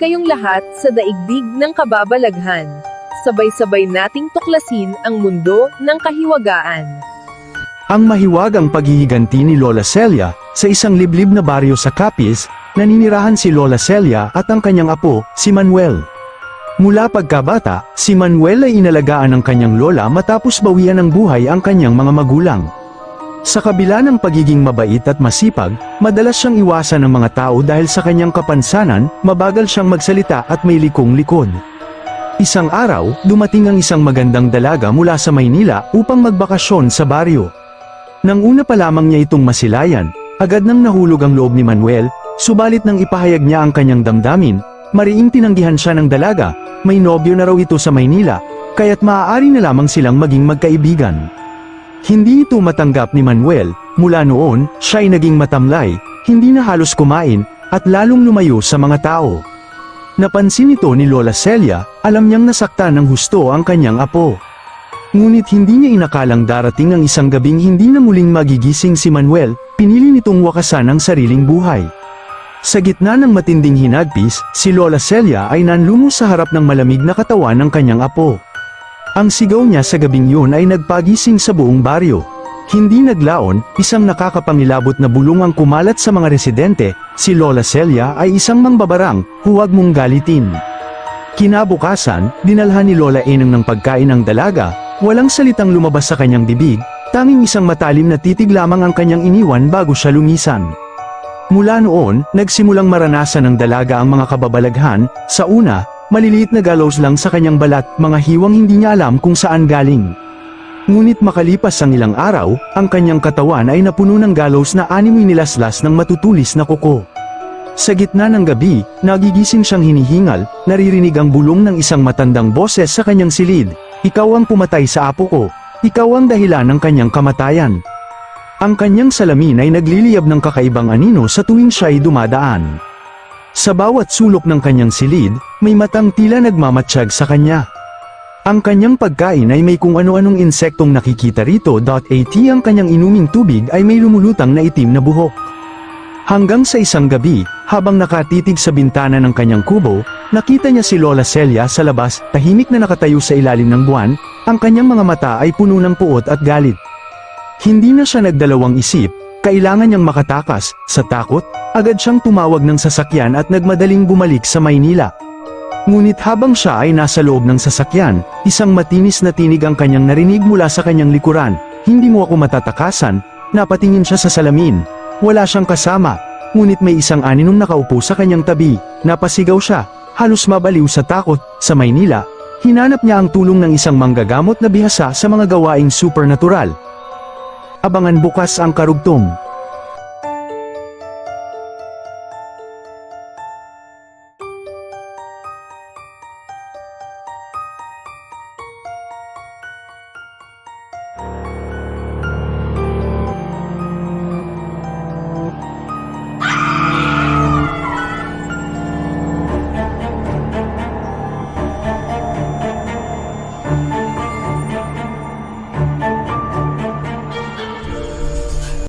kayong lahat sa daigdig ng kababalaghan. Sabay-sabay nating tuklasin ang mundo ng kahiwagaan. Ang mahiwagang paghihiganti ni Lola Celia, sa isang liblib na baryo sa Capiz, naninirahan si Lola Celia at ang kanyang apo, si Manuel. Mula pagkabata, si Manuel ay inalagaan ng kanyang lola matapos bawian ng buhay ang kanyang mga magulang. Sa kabila ng pagiging mabait at masipag, madalas siyang iwasan ng mga tao dahil sa kanyang kapansanan, mabagal siyang magsalita at may likong likod. Isang araw, dumating ang isang magandang dalaga mula sa Maynila upang magbakasyon sa baryo. Nang una pa lamang niya itong masilayan, agad nang nahulog ang loob ni Manuel, subalit nang ipahayag niya ang kanyang damdamin, mariing tinanggihan siya ng dalaga, may nobyo na raw ito sa Maynila, kaya't maaari na lamang silang maging magkaibigan. Hindi ito matanggap ni Manuel, mula noon, siya ay naging matamlay, hindi na halos kumain, at lalong lumayo sa mga tao. Napansin ito ni Lola Celia, alam niyang nasaktan ng husto ang kanyang apo. Ngunit hindi niya inakalang darating ang isang gabing hindi na muling magigising si Manuel, pinili nitong wakasan ang sariling buhay. Sa gitna ng matinding hinagpis, si Lola Celia ay nanlumo sa harap ng malamig na katawan ng kanyang apo. Ang sigaw niya sa gabing yun ay nagpagising sa buong baryo. Hindi naglaon, isang nakakapangilabot na bulong ang kumalat sa mga residente, si Lola Celia ay isang mangbabarang, huwag mong galitin. Kinabukasan, dinalhan ni Lola Enang ng pagkain ng dalaga, walang salitang lumabas sa kanyang bibig, tanging isang matalim na titig lamang ang kanyang iniwan bago siya lumisan. Mula noon, nagsimulang maranasan ng dalaga ang mga kababalaghan, sa una, maliliit na galos lang sa kanyang balat, mga hiwang hindi niya alam kung saan galing. Ngunit makalipas ang ilang araw, ang kanyang katawan ay napuno ng galos na animoy nilaslas ng matutulis na kuko. Sa gitna ng gabi, nagigising siyang hinihingal, naririnig ang bulong ng isang matandang boses sa kanyang silid, Ikaw ang pumatay sa apo ko, ikaw ang dahilan ng kanyang kamatayan. Ang kanyang salamin ay nagliliyab ng kakaibang anino sa tuwing siya ay dumadaan. Sa bawat sulok ng kanyang silid, may matang tila nagmamatsyag sa kanya. Ang kanyang pagkain ay may kung ano-anong insektong nakikita rito. At ang kanyang inuming tubig ay may lumulutang na itim na buhok. Hanggang sa isang gabi, habang nakatitig sa bintana ng kanyang kubo, nakita niya si Lola Celia sa labas, tahimik na nakatayo sa ilalim ng buwan, ang kanyang mga mata ay puno ng puot at galit. Hindi na siya nagdalawang isip, kailangan niyang makatakas, sa takot, agad siyang tumawag ng sasakyan at nagmadaling bumalik sa Maynila. Ngunit habang siya ay nasa loob ng sasakyan, isang matinis na tinig ang kanyang narinig mula sa kanyang likuran, hindi mo ako matatakasan, napatingin siya sa salamin, wala siyang kasama, ngunit may isang aninong nakaupo sa kanyang tabi, napasigaw siya, halos mabaliw sa takot, sa Maynila, hinanap niya ang tulong ng isang manggagamot na bihasa sa mga gawaing supernatural, Abangan bukas ang karugtong. you